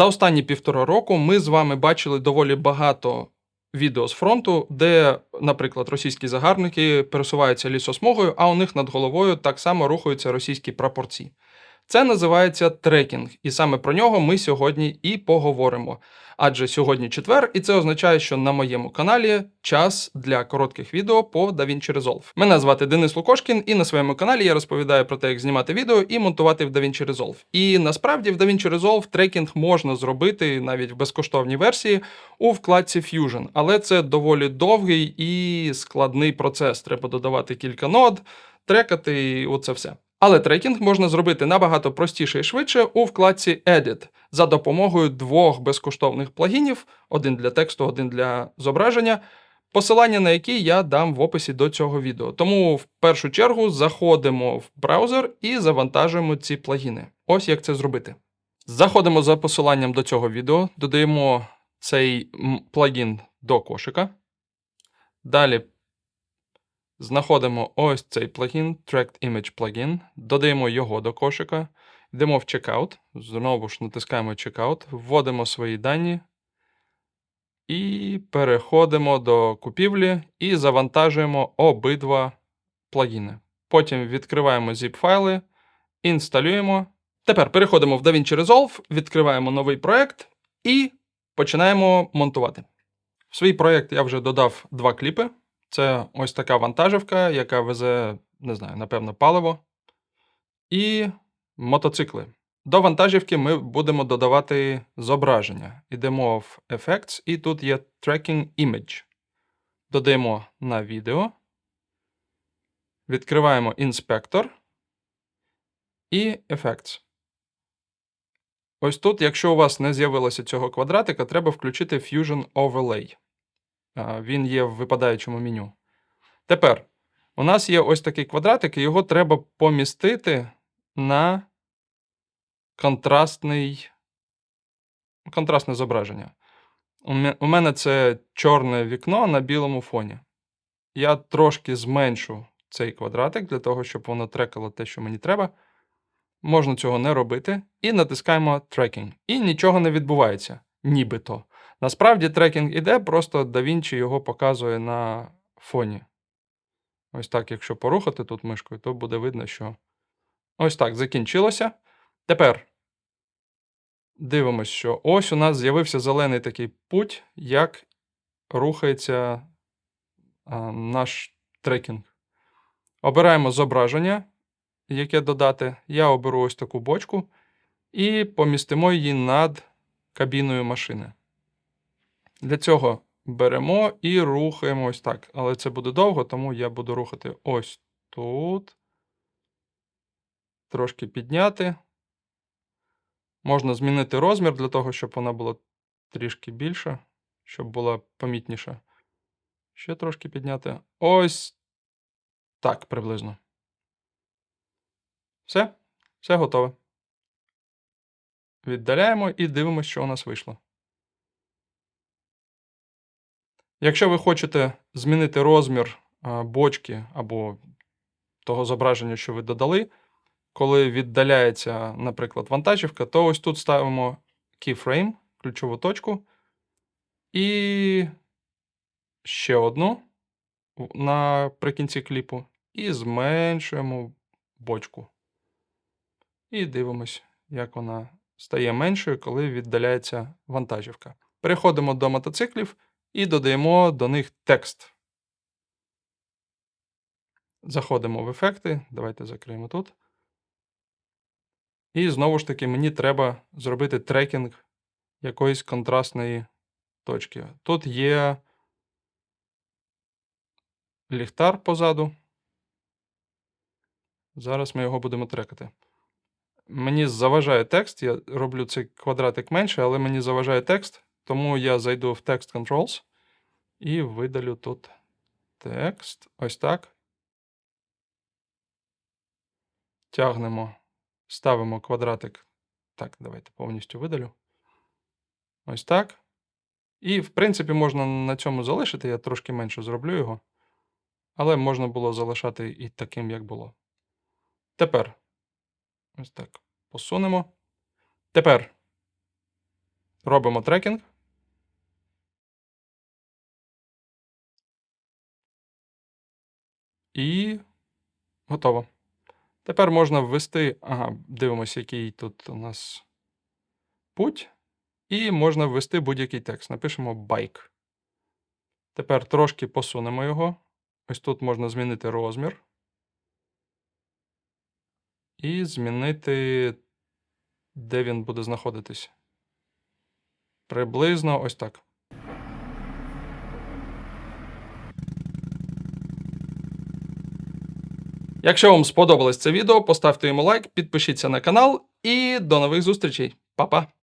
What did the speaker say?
За останні півтора року ми з вами бачили доволі багато відео з фронту, де, наприклад, російські загарбники пересуваються лісосмугою, а у них над головою так само рухаються російські прапорці. Це називається трекінг, і саме про нього ми сьогодні і поговоримо. Адже сьогодні четвер, і це означає, що на моєму каналі час для коротких відео по DaVinci Resolve. Мене звати Денис Лукошкін, і на своєму каналі я розповідаю про те, як знімати відео і монтувати в DaVinci Resolve. І насправді в DaVinci Resolve трекінг можна зробити навіть в безкоштовній версії у вкладці Fusion, але це доволі довгий і складний процес. Треба додавати кілька нод, трекати і оце все. Але трекінг можна зробити набагато простіше і швидше у вкладці Edit за допомогою двох безкоштовних плагінів: один для тексту, один для зображення, посилання на які я дам в описі до цього відео. Тому в першу чергу заходимо в браузер і завантажуємо ці плагіни. Ось як це зробити. Заходимо за посиланням до цього відео, додаємо цей плагін до кошика. Далі знаходимо ось цей плагін, Tracked Image Plugin, додаємо його до кошика, йдемо в Checkout, знову ж натискаємо Checkout, вводимо свої дані і переходимо до купівлі і завантажуємо обидва плагіни. Потім відкриваємо zip-файли, інсталюємо. Тепер переходимо в DaVinci Resolve, відкриваємо новий проект і починаємо монтувати. В свій проєкт я вже додав два кліпи. Це ось така вантажівка, яка везе, не знаю, напевно, паливо. І мотоцикли. До вантажівки ми будемо додавати зображення. Йдемо в Effects, і тут є Tracking Image. Додаємо на відео. Відкриваємо інспектор і Effects. Ось тут, якщо у вас не з'явилося цього квадратика, треба включити Fusion Overlay. Він є в випадаючому меню. Тепер у нас є ось такий квадратик, і його треба помістити на контрастний, контрастне зображення. У мене це чорне вікно на білому фоні. Я трошки зменшу цей квадратик для того, щоб воно трекало те, що мені треба. Можна цього не робити. І натискаємо Tracking. І нічого не відбувається, нібито. Насправді трекінг іде, просто DaVinci його показує на фоні. Ось так, якщо порухати тут мишкою, то буде видно, що ось так закінчилося. Тепер дивимось, що ось у нас з'явився зелений такий путь, як рухається а, наш трекінг. Обираємо зображення, яке додати. Я оберу ось таку бочку і помістимо її над кабіною машини. Для цього беремо і рухаємо ось так. Але це буде довго, тому я буду рухати ось тут. Трошки підняти. Можна змінити розмір для того, щоб вона була трішки більша, щоб була помітніша. Ще трошки підняти. Ось так приблизно. Все, все готове. Віддаляємо і дивимося, що у нас вийшло. Якщо ви хочете змінити розмір бочки або того зображення, що ви додали, коли віддаляється, наприклад, вантажівка, то ось тут ставимо keyframe, ключову точку, і ще одну наприкінці кліпу, і зменшуємо бочку. І дивимось, як вона стає меншою, коли віддаляється вантажівка. Переходимо до мотоциклів і додаємо до них текст. Заходимо в ефекти. Давайте закриємо тут. І знову ж таки, мені треба зробити трекінг якоїсь контрастної точки. Тут є ліхтар позаду. Зараз ми його будемо трекати. Мені заважає текст, я роблю цей квадратик менше, але мені заважає текст, тому я зайду в Text Controls і видалю тут текст. Ось так. Тягнемо, ставимо квадратик. Так, давайте повністю видалю. Ось так. І, в принципі, можна на цьому залишити. Я трошки менше зроблю його. Але можна було залишати і таким, як було. Тепер. Ось так. Посунемо. Тепер Робимо трекінг. І готово. Тепер можна ввести. Ага, дивимося, який тут у нас путь. І можна ввести будь-який текст. Напишемо байк. Тепер трошки посунемо його. Ось тут можна змінити розмір. І змінити, де він буде знаходитись. Приблизно ось так. Якщо вам сподобалось це відео, поставте йому лайк, підпишіться на канал і до нових зустрічей. Па-па!